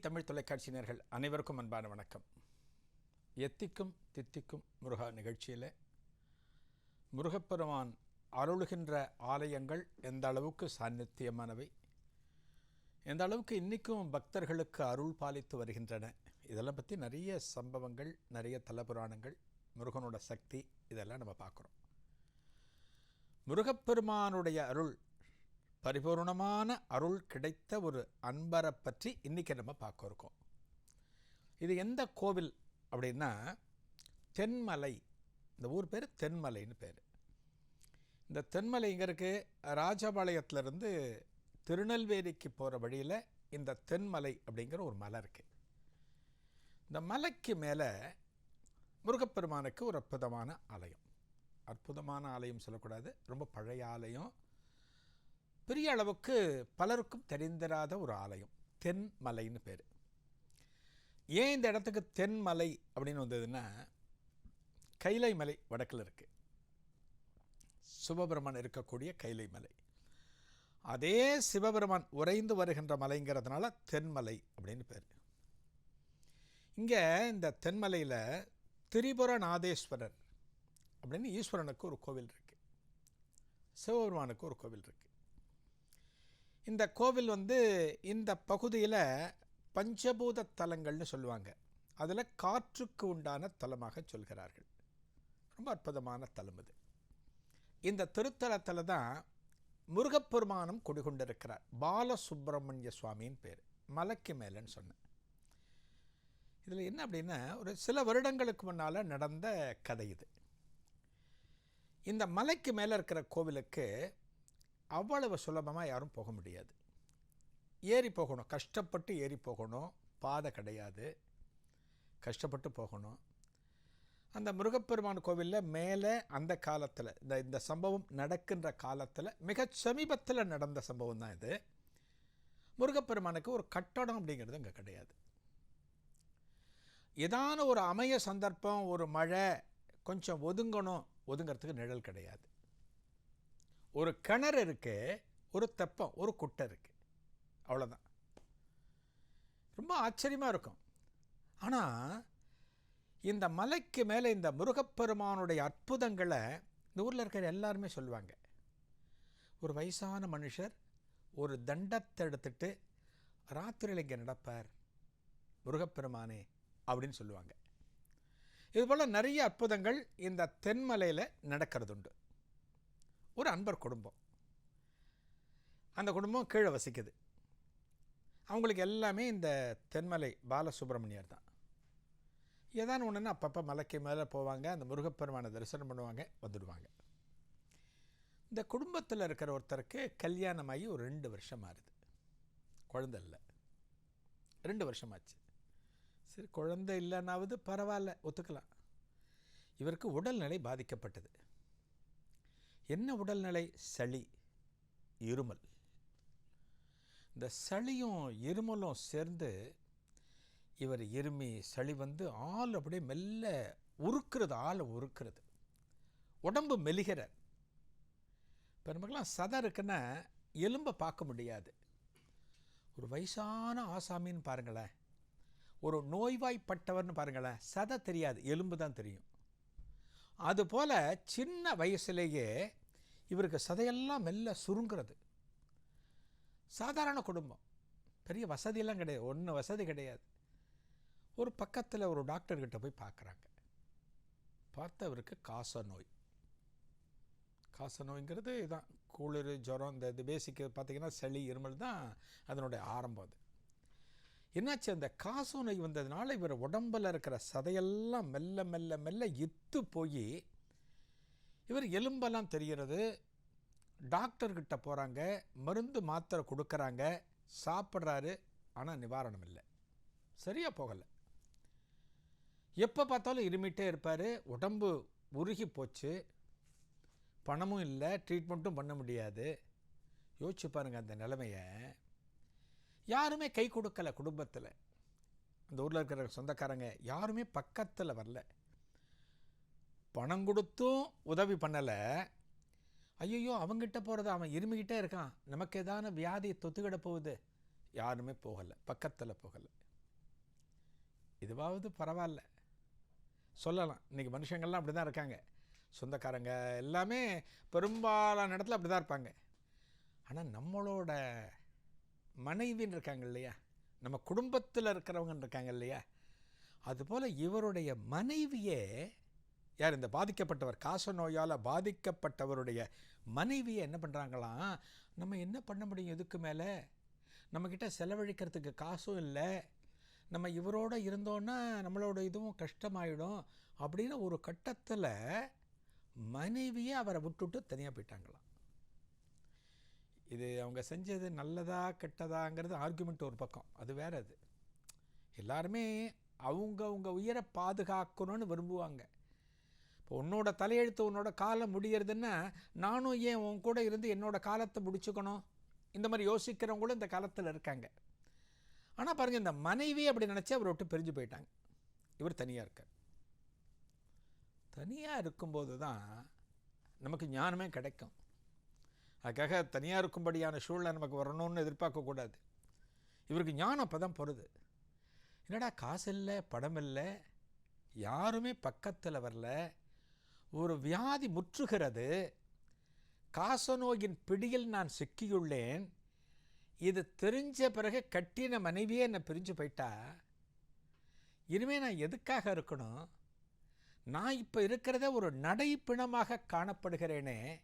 தமிழ் தொலைக்காட்சியினர்கள் அனைவருக்கும் அன்பான வணக்கம். எத்திக்கும் தித்திக்கும் முருகா நிகழ்ச்சியில் முருகப்பெருமான் அருளுகின்ற ஆலயங்கள் எந்த அளவுக்கு சாநித்தியமானவை? எந்த அளவுக்கு இன்றைக்கும் பக்தர்களுக்கு அருள் பாலித்து வருகின்றன? இதெல்லாம் பற்றி நிறைய சம்பவங்கள் நிறைய தலபுராணங்கள் முருகனோட சக்தி இதெல்லாம் நம்ம பார்க்குறோம். முருகப்பெருமானுடைய அருள் பரிபூர்ணமான அருள் கிடைத்த ஒரு அன்பரை பற்றி இன்றைக்கி நம்ம பார்க்க இருக்கோம். இது எந்த கோவில் அப்படின்னா தென்மலை. இந்த ஊர் பேர் தென்மலைன்னு பேர். இந்த தென்மலை இங்கே இருக்குது ராஜபாளையத்துலேருந்து திருநெல்வேலிக்கு போகிற வழியில் இந்த தென்மலை அப்படிங்கிற ஒரு மலை இருக்குது இந்த மலைக்கு மேலே முருகப்பெருமானுக்கு ஒரு அற்புதமான ஆலயம். அற்புதமான ஆலயம் சொல்லக்கூடாது. ரொம்ப பழைய ஆலயம். பெரிய அளவுக்கு பலருக்கும் தெரிந்திராத ஒரு ஆலயம் தென்மலைன்னு பேர். ஏன் இந்த இடத்துக்கு தென்மலை அப்படின்னு வந்ததுன்னா கைலை மலை வடக்கில் இருக்குது சிவபெருமான் இருக்கக்கூடிய கைலை மலை. அதே சிவபெருமான் உறைந்து வருகின்ற மலைங்கிறதுனால தென்மலை அப்படின்னு பேர். இங்கே இந்த தென்மலையில் திரிபுரநாதேஸ்வரர் அப்படின்னு ஈஸ்வரனுக்கு ஒரு கோவில் இருக்குது சிவபெருமானுக்கு ஒரு கோவில் இருக்குது இந்த கோவில் வந்து இந்த பகுதியில் பஞ்சபூத தலங்கள்னு சொல்லுவாங்க. அதில் காற்றுக்கு உண்டான தலமாக சொல்கிறார்கள். ரொம்ப அற்புதமான தலம் இது இந்த திருத்தலத்தில் தான் முருகப்பெருமானம் குடிகொண்டிருக்கிறார். பாலசுப்பிரமணிய சுவாமின்னு பேர். மலைக்கு மேலேன்னு சொன்னேன். இதில் என்ன அப்படின்னா ஒரு சில வருடங்களுக்கு முன்னால் நடந்த கதை இது. இந்த மலைக்கு மேலே இருக்கிற கோவிலுக்கு அவ்வளவு சுலபமாக யாரும் போக முடியாது. ஏறி போகணும். கஷ்டப்பட்டு ஏறி போகணும். பாதை கிடையாது. கஷ்டப்பட்டு போகணும். அந்த முருகப்பெருமான் கோவிலில் மேலே அந்த காலத்தில் இந்த இந்த சம்பவம் நடக்கின்ற காலத்தில் மிக சமீபத்தில் நடந்த சம்பவம் தான் இது. முருகப்பெருமானுக்கு ஒரு கட்டடம் அப்படிங்கிறது அங்கே கிடையாது. ஏதான ஒரு அமைய சந்தர்ப்பம் ஒரு மழை கொஞ்சம் ஒதுங்கணும் ஒதுங்கிறதுக்கு நிழல் கிடையாது. ஒரு கிணறு இருக்கு ஒரு தெப்பம் ஒரு குட்டை இருக்கு. அவ்வளோதான் ரொம்ப ஆச்சரியமாக இருக்கும். ஆனால் இந்த மலைக்கு மேலே இந்த முருகப்பெருமானுடைய அற்புதங்களை இந்த ஊரில் இருக்கிற எல்லாருமே சொல்லுவாங்க. ஒரு வயசான மனுஷர் ஒரு தண்டத்தை எடுத்துட்டு ராத்திரியில் இங்கே நடப்பார். முருகப்பெருமானே அப்படின்னு சொல்லுவாங்க. இதுபோல் நிறைய அற்புதங்கள் இந்த தென்மலையில் நடக்கிறதுண்டு. ஒரு அன்பர் குடும்பம். அந்த குடும்பம் கீழே வசிக்குது. அவங்களுக்கு எல்லாமே இந்த தென்மலை பாலசுப்ரமணியர் தான். ஏதான ஒன்றுன்னா அப்பப்போ மலைக்கு மேலே போவாங்க அந்த முருகப்பெருமானை தரிசனம் பண்ணுவாங்க வந்துடுவாங்க. இந்த குடும்பத்தில் இருக்கிற ஒருத்தருக்கு கல்யாணமாகி ஒரு ரெண்டு வருஷம் ஆகுது குழந்தை இல்லை. ரெண்டு வருஷமாச்சு சரி குழந்தை இல்லைனாவது பரவாயில்ல ஒத்துக்கலாம். இவருக்கு உடல்நிலை பாதிக்கப்பட்டது. என்ன உடல்நிலை? சளி இருமல். இந்த சளியும் இருமலும் சேர்ந்து இவர் இருமி சளி வந்து ஆள் அப்படியே மெல்ல உருக்கிறது ஆள் உருக்கிறது. உடம்பு மெலிகிறார் பெருமக்கெல்லாம் சதை இருக்குன்னா எலும்பை பார்க்க முடியாது. ஒரு வயசான ஆசாமின்னு பாருங்களேன். ஒரு நோய்வாய்ப்பட்டவர்னு பாருங்களேன். சதை தெரியாது. எலும்பு தான் தெரியும். அதுபோல் சின்ன வயசுலேயே இவருக்கு சதையெல்லாம் மெல்ல சுருங்கிறது. சாதாரண குடும்பம். பெரிய வசதியெல்லாம் கிடையாது. ஒன்றும் வசதி கிடையாது. ஒரு பக்கத்தில் ஒரு டாக்டர்கிட்ட போய் பார்க்குறாங்க பார்த்தவருக்கு காச நோய் காச நோய்ங்கிறது இதுதான் குளிர் ஜுரம் இந்த இது பேசிக்கு பார்த்தீங்கன்னா சளி இருமல் தான் அதனுடைய ஆரம்பம் அது. என்னாச்சு? அந்த காசு நோய் வந்ததுனால இவர் உடம்பில் இருக்கிற சதையெல்லாம் மெல்ல மெல்ல மெல்ல இத்து போய் இவர் எலும்பெல்லாம் தெரிகிறது. டாக்டர்கிட்ட போகிறாங்க மருந்து மாத்திரை கொடுக்குறாங்க. சாப்பிட்றாரு. ஆனால் நிவாரணம் இல்லை. சரியாக போகலை. எப்போ பார்த்தாலும் இருமிட்டே இருப்பார். உடம்பு உருகி போச்சு. பணமும் இல்லை. ட்ரீட்மெண்ட்டும் பண்ண முடியாது. யோசிச்சு பாருங்கள் அந்த நிலைமையை. யாருமே கை கொடுக்கல குடும்பத்தில். அந்த ஊரில் இருக்கிற சொந்தக்காரங்க யாருமே பக்கத்தில் வரல. பணம் கொடுத்தும் உதவி பண்ணலை. ஐயோ அவங்ககிட்ட போகிறது அவன் இருமிக்கிட்டே இருக்கான். நமக்கு ஏதான வியாதி தொத்துக்கிட போகுது? யாருமே போகலை. பக்கத்தில் போகலை. இதுவாவது பரவாயில்ல. சொல்லலாம். இன்றைக்கி மனுஷங்கள்லாம் அப்படி தான் இருக்காங்க. சொந்தக்காரங்க எல்லாமே பெரும்பாலான இடத்துல அப்படி தான் இருப்பாங்க. ஆனால் நம்மளோட மனைவின்னு இருக்காங்க இல்லையா? நம்ம குடும்பத்தில் இருக்கிறவங்க இருக்காங்க இல்லையா? அதுபோல் இவருடைய மனைவியே யார் இந்த பாதிக்கப்பட்டவர் காச நோயால் பாதிக்கப்பட்டவருடைய மனைவியை என்ன பண்ணுறாங்களாம் நம்ம என்ன பண்ண முடியும் இதுக்கு மேலே? நம்மக்கிட்ட செலவழிக்கிறதுக்கு காசும் இல்லை. நம்ம இவரோட இருந்தோன்னா நம்மளோட இதுவும் கஷ்டமாயிடும். அப்படின்னு ஒரு கட்டத்தில் மனைவியே அவரை விட்டுட்டு தனியாக போயிட்டாங்களாம். இது அவங்க செஞ்சது நல்லதா கெட்டதாங்கிறது ஆர்குமெண்ட் ஒரு பக்கம். அது வேற அது. எல்லாருமே அவங்க அவங்க உயிரை பாதுகாக்கணும்னு விரும்புவாங்க. இப்போ உன்னோட தலையெழுத்து உன்னோட காலம் முடியறதுன்னா நானும் ஏன் உன் கூட இருந்து என்னோட காலத்தை முடிச்சுக்கணும்? இந்த மாதிரி யோசிக்கிறவங்களும் இந்த காலத்தில் இருக்காங்க. ஆனால் பாருங்கள் இந்த மனைவி அப்படி நினச்சி அவரை விட்டு பிரிஞ்சு போயிட்டாங்க. இவர் தனியாக இருக்கார். தனியாக இருக்கும்போது தான் நமக்கு ஞானமே கிடைக்கும். அதுக்காக தனியாக இருக்கும்படியான சூழ்நிலை நமக்கு வரணும்னு எதிர்பார்க்கக்கூடாது. இவருக்கு ஞானம் அப்போ தான் பொறுது. என்னடா காசு இல்லை படம் இல்லை யாருமே பக்கத்தில் வரல. ஒரு வியாதி முற்றுகிறது. காசநோயின் பிடியில் நான் சிக்கியுள்ளேன். இது தெரிஞ்ச பிறகு கட்டின மனைவியே என்னை பிரிஞ்சு போயிட்டா. இனிமேல் நான் எதுக்காக இருக்கணும்? நான் இப்போ இருக்கிறத ஒரு நடைப்பிணமாக காணப்படுகிறேனே.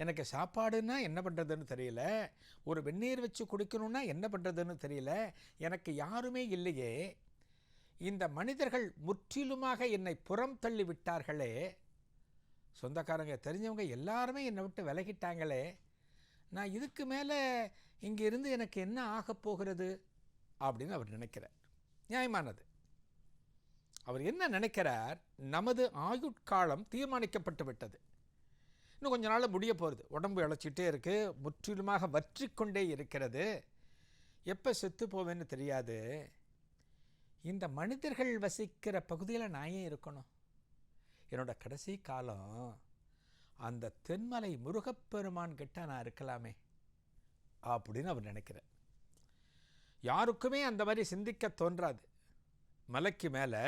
எனக்கு சாப்பாடுன்னா என்ன பண்ணுறதுன்னு தெரியல. ஒரு வெந்நீர் வச்சு குடிக்கணும்னா என்ன பண்ணுறதுன்னு தெரியல. எனக்கு யாருமே இல்லையே. இந்த மனிதர்கள் முற்றிலுமாக என்னை புறம் தள்ளி விட்டார்களே. சொந்தக்காரங்க தெரிஞ்சவங்க எல்லாருமே என்னை விட்டு விலகிட்டாங்களே. நான் இதுக்கு மேலே இங்கே இருந்து எனக்கு என்ன ஆகப் போகிறது? அப்படின்னு அவர் நினைக்கிறார். நியாயமானது. அவர் என்ன நினைக்கிறார்? நமது ஆயுட்காலம் தீர்மானிக்கப்பட்டு விட்டது. இன்னும் கொஞ்ச நாள் முடிய போகிறது உடம்பு இழைச்சிட்டே இருக்குது முற்றிலுமாக வற்றிக்கொண்டே இருக்கிறது. எப்போ செத்து போவேன்னு தெரியாது. இந்த மனிதர்கள் வசிக்கிற பகுதியில் நான் ஏன் இருக்கணும்? என்னோட கடைசி காலம் அந்த தென்மலை முருகப்பெருமான் கிட்ட நான் இருக்கலாமே அப்படின்னு அவர் நினைக்கிறார். யாருக்குமே அந்த மாதிரி சிந்திக்க தோன்றாது. மலைக்கு மேலே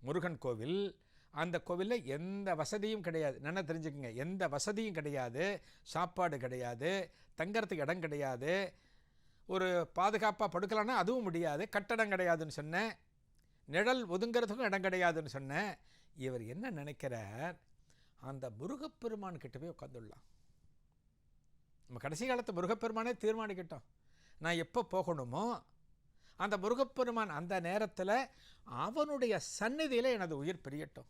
முருகன் கோவில் அந்த கோவிலில் எந்த வசதியும் கிடையாது. நல்லா தெரிஞ்சுக்கோங்க. எந்த வசதியும் கிடையாது. சாப்பாடு கிடையாது. தங்கறதுக்கு இடம் கிடையாது. ஒரு பாதுகாப்பாக படுக்கலான்னா அதுவும் முடியாது. கட்டடம் கிடையாதுன்னு சொன்னேன். நிழல் ஒதுங்கிறதுக்கும் இடம் கிடையாதுன்னு சொன்னேன். இவர் என்ன நினைக்கிறார்? அந்த முருகப்பெருமான் கிட்ட போய் உட்காந்துடலாம் நம்ம கடைசி காலத்து முருகப்பெருமானே தீர்மானிக்கிட்டோம். நான் எப்போ போகணுமோ அந்த முருகப்பெருமான் அந்த நேரத்தில் அவனுடைய சந்நிதியில் எனது உயிர் பிரியட்டும்.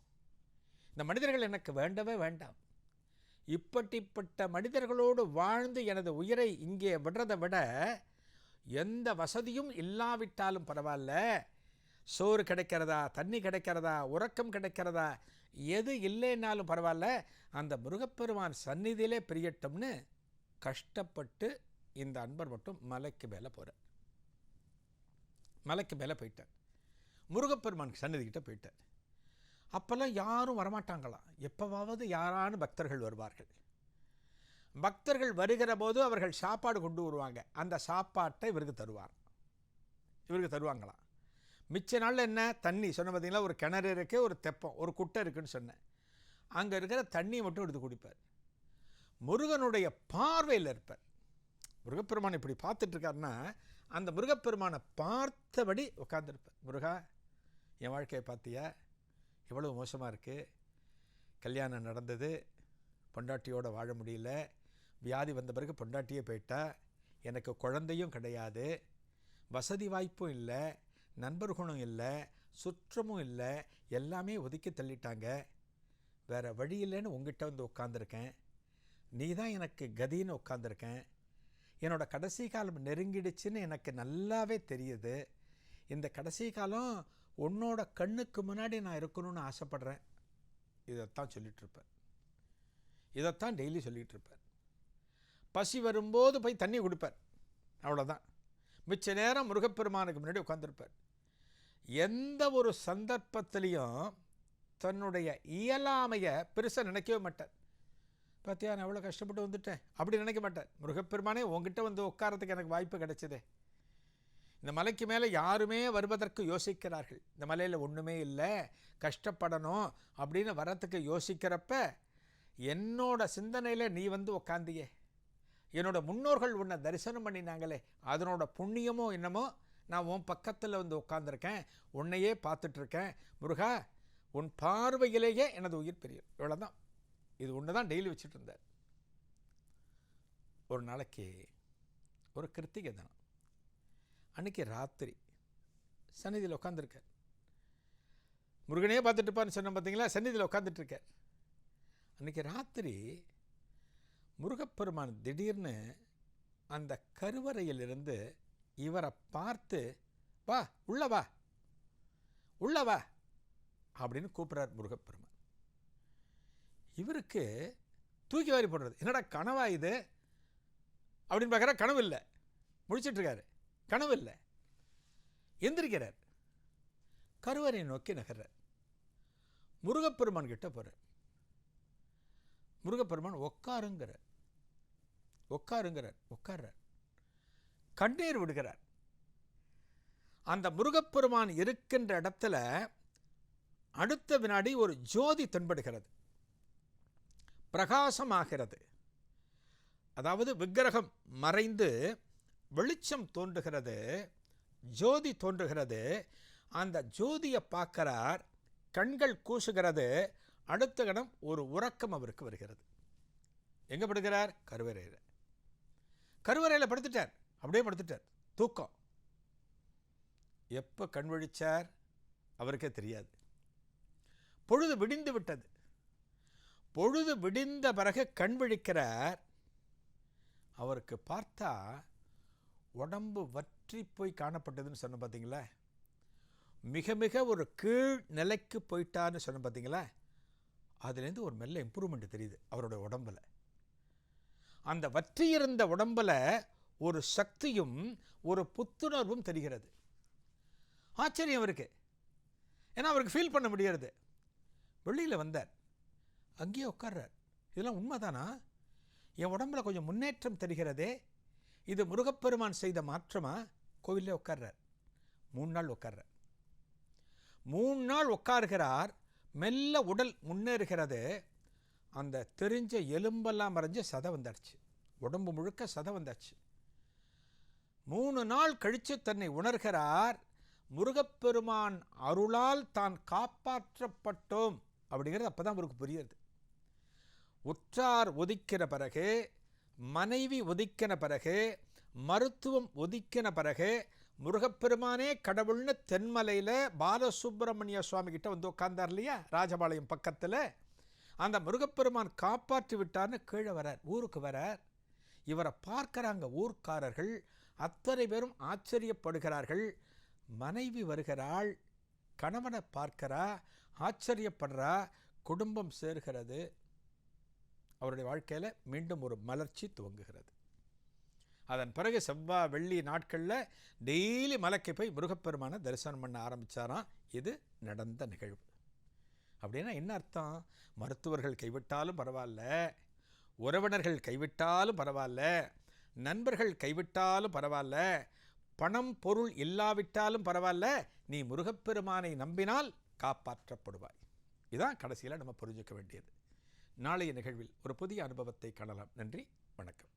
இந்த மனிதர்கள் எனக்கு வேண்டவே வேண்டாம். இப்படிப்பட்ட மனிதர்களோடு வாழ்ந்து எனது உயிரை இங்கே விடுறதை விட எந்த வசதியும் இல்லாவிட்டாலும் பரவாயில்ல சோறு கிடைக்கிறதா தண்ணி கிடைக்கிறதா உறக்கம் கிடைக்கிறதா எது இல்லைன்னாலும் பரவாயில்ல அந்த முருகப்பெருமான் சந்நிதியிலே பிரியட்டும்னு கஷ்டப்பட்டு இந்த அன்பர் மட்டும் மலைக்கு மேலே போகிறார் மலைக்கு மேலே போயிட்டார். முருகப்பெருமான் சன்னதிக்கிட்ட போயிட்டார். அப்போல்லாம் யாரும் வரமாட்டாங்களாம். எப்போவாவது யாரான பக்தர்கள் வருவார்கள். பக்தர்கள் வருகிற போது அவர்கள் சாப்பாடு கொண்டு வருவாங்க. அந்த சாப்பாட்டை இவருக்கு தருவார். இவருக்கு தருவாங்களாம். மிச்ச நாளில் என்ன? தண்ணி. சொன்ன பார்த்தீங்களா ஒரு கிணறு இருக்குது ஒரு தெப்பம் ஒரு குட்டை இருக்குன்னு சொன்னேன். அங்கே இருக்கிற தண்ணியை மட்டும் எடுத்து குடிப்பார். முருகனுடைய பார்வையில் இருப்பார். முருகப்பெருமான் இப்படி பார்த்துட்ருக்காருன்னா அந்த முருகப்பெருமானை பார்த்தபடி உட்காந்துருப்பேன் முருகா என் வாழ்க்கையை பார்த்தியா? எவ்வளோ மோசமாக இருக்குது கல்யாணம் நடந்தது. பொண்டாட்டியோடு வாழ முடியல. வியாதி வந்த பிறகு பொண்டாட்டியே போயிட்டா. எனக்கு குழந்தையும் கிடையாது. வசதி வாய்ப்பும் இல்லை. நண்பர்களும் இல்லை. சுற்றமும் இல்லை. எல்லாமே ஒதுக்கி தள்ளிட்டாங்க. வேறு வழி இல்லைன்னு உங்ககிட்ட வந்து உட்காந்துருக்கேன் நீ தான் எனக்கு கதின்னு உட்காந்துருக்கேன் என்னோட கடைசி காலம் நெருங்கிடுச்சுன்னு எனக்கு நல்லாவே தெரியுது. இந்த கடைசி காலம் உன்னோட கண்ணுக்கு முன்னாடி நான் இருக்கணும்னு ஆசைப்பட்றேன். இதைத்தான் சொல்லிகிட்ருப்பேன் இதைத்தான் டெய்லி சொல்லிகிட்ருப்பார் பசி வரும்போது போய் தண்ணி கொடுப்பார் அவ்வளோதான் மிச்ச நேரம் முருகப்பெருமானுக்கு முன்னாடி உட்காந்துருப்பார் எந்த ஒரு சந்தர்ப்பத்திலையும் தன்னுடைய இயலாமையை பெருசாக நினைக்கவே மாட்டார் பார்த்தியா நான் எவ்வளோ கஷ்டப்பட்டு வந்துட்டேன். அப்படி நினைக்க மாட்டேன். முருகப்பெருமானே உங்ககிட்ட வந்து உட்காரத்துக்கு எனக்கு வாய்ப்பு கிடைச்சதே. இந்த மலைக்கு மேலே யாருமே வருவதற்கு யோசிக்கிறார்கள். இந்த மலையில் ஒன்றுமே இல்லை. கஷ்டப்படணும் அப்படின்னு வரத்துக்கு யோசிக்கிறப்ப என்னோட சிந்தனையில் நீ வந்து உக்காந்தியே. என்னோட முன்னோர்கள் உன்னை தரிசனம் பண்ணினாங்களே. அதனோட புண்ணியமோ என்னமோ நான் உன் பக்கத்தில் வந்து உட்காந்துருக்கேன் உன்னையே பார்த்துட்ருக்கேன் முருகா உன் பார்வையிலேயே எனது உயிர் பெரியும் இவ்வளோதான் இது ஒன்று தான் டெய்லி வச்சுட்டு இருந்தார். ஒரு நாளைக்கு ஒரு கிருத்திகை தினம். அன்னைக்கு ராத்திரி சன்னிதியில் உட்காந்துருக்கார் முருகனே பார்த்துட்டு இருப்பான்னு சொன்ன பார்த்தீங்களா சன்னிதியில் உட்காந்துட்டு அன்றைக்கி அன்னைக்கு ராத்திரி முருகப்பெருமான் திடீர்னு அந்த கருவறையிலிருந்து இவரை பார்த்து வா உள்ள வா உள்ள வா அப்படின்னு கூப்பிட்றார் முருகப்பெருமான். இவருக்கு தூக்கி வாரி போடுறது. என்னடா கனவா இது? அப்படின்னு பார்க்குற கனவு இல்லை. முடிச்சிட்ருக்காரு கனவு இல்லை. எந்திரிக்கிறார். கருவறையை நோக்கி நகர்றார். முருகப்பெருமான் கிட்ட போகிறார் முருகப்பெருமான் உட்காருங்கிறார் உட்காருங்கிறார் உட்கார்றார் கண்ணீர் விடுகிறார். அந்த முருகப்பெருமான் இருக்கின்ற இடத்துல அடுத்த வினாடி ஒரு ஜோதி தென்படுகிறது. பிரகாசமாகிறது. அதாவது விக்கிரகம் மறைந்து வெளிச்சம் தோன்றுகிறது ஜோதி தோன்றுகிறது. அந்த ஜோதியை பார்க்கிறார் கண்கள் கூசுகிறது அடுத்த கணம் ஒரு உறக்கம் அவருக்கு வருகிறது. எங்கே படுக்கிறார்? கருவறையில். கருவறையில் படுத்துட்டார். அப்படியே படுத்துட்டார். தூக்கம். எப்போ கண் விழிச்சார்? அவருக்கே தெரியாது. பொழுது விடிந்து விட்டது. பொழுது விடிந்த பிறகு கண் விழிக்கிறார். அவருக்கு பார்த்தா உடம்பு வற்றி போய் காணப்பட்டதுன்னு சொன்ன பார்த்தீங்களா மிக மிக ஒரு கீழ் நிலைக்கு போயிட்டாருன்னு சொன்ன பார்த்தீங்களா அதுலேருந்து ஒரு மெல்ல இம்ப்ரூவ்மெண்ட் தெரியுது அவருடைய உடம்பில். அந்த வற்றியிருந்த உடம்பில் ஒரு சக்தியும் ஒரு புத்துணர்வும் தெரிகிறது. ஆச்சரியம் அவருக்கு. ஏன்னா அவருக்கு ஃபீல் பண்ண முடியாது வெளியில் வந்தார். அங்கேயே உட்கார்றார். இதெல்லாம் உண்மைதானா? என் உடம்புல கொஞ்சம் முன்னேற்றம் தெரிகிறதே. இது முருகப்பெருமான் செய்த மாற்றமா? கோவிலே உட்கார்றார். மூணு நாள் உட்கார்றார். மூணு நாள் உட்காருகிறார். மெல்ல உடல் முன்னேறுகிறது. அந்த தெரிஞ்ச எலும்பெல்லாம் மறைஞ்ச சதை வந்தாச்சு. உடம்பு முழுக்க சதை வந்தாச்சு. மூணு நாள் கழித்து தன்னை உணர்கிறார் முருகப்பெருமான் அருளால் தான் காப்பாற்றப்பட்டோம். அப்படிங்கிறது அப்போ தான் அவருக்கு புரியுது. உற்றார் ஒதுக்கின பிறகு மனைவி ஒதுக்கின பிறகு மருத்துவம் ஒதுக்கின பிறகு முருகப்பெருமானே கடவுள்னு தென்மலையில் பாலசுப்பிரமணிய சுவாமி கிட்ட வந்து உட்கார்ந்தார் இல்லையா? ராஜபாளையம் பக்கத்தில். அந்த முருகப்பெருமான் காப்பாற்றி விட்டார்னு கீழே வரார் ஊருக்கு வரார். இவரை பார்க்குறாங்க ஊர்க்காரர்கள் அத்தனை பேரும் ஆச்சரியப்படுகிறார்கள். மனைவி வருகிறாள் கணவனை பார்க்கிறா ஆச்சரியப்படுறா குடும்பம் சேர்கிறது. அவருடைய வாழ்க்கையில் மீண்டும் ஒரு மலர்ச்சி துவங்குகிறது. அதன் பிறகு செவ்வாய் வெள்ளி நாட்களில் டெய்லி மலைக்கு போய் முருகப்பெருமானை தரிசனம் பண்ண ஆரம்பித்தாராம் இது நடந்த நிகழ்வு. அப்படின்னா என்ன அர்த்தம்? மருத்துவர்கள் கைவிட்டாலும் பரவாயில்ல உறவினர்கள் கைவிட்டாலும் பரவாயில்ல நண்பர்கள் கைவிட்டாலும் பரவாயில்ல பணம் பொருள் இல்லாவிட்டாலும் பரவாயில்ல நீ முருகப்பெருமானை நம்பினால் காப்பாற்றப்படுவாய். இதான் கடைசியில் நம்ம புரிஞ்சுக்க வேண்டியது. நாளைய நிகழ்வில் ஒரு புதிய அனுபவத்தை காணலாம். நன்றி வணக்கம்.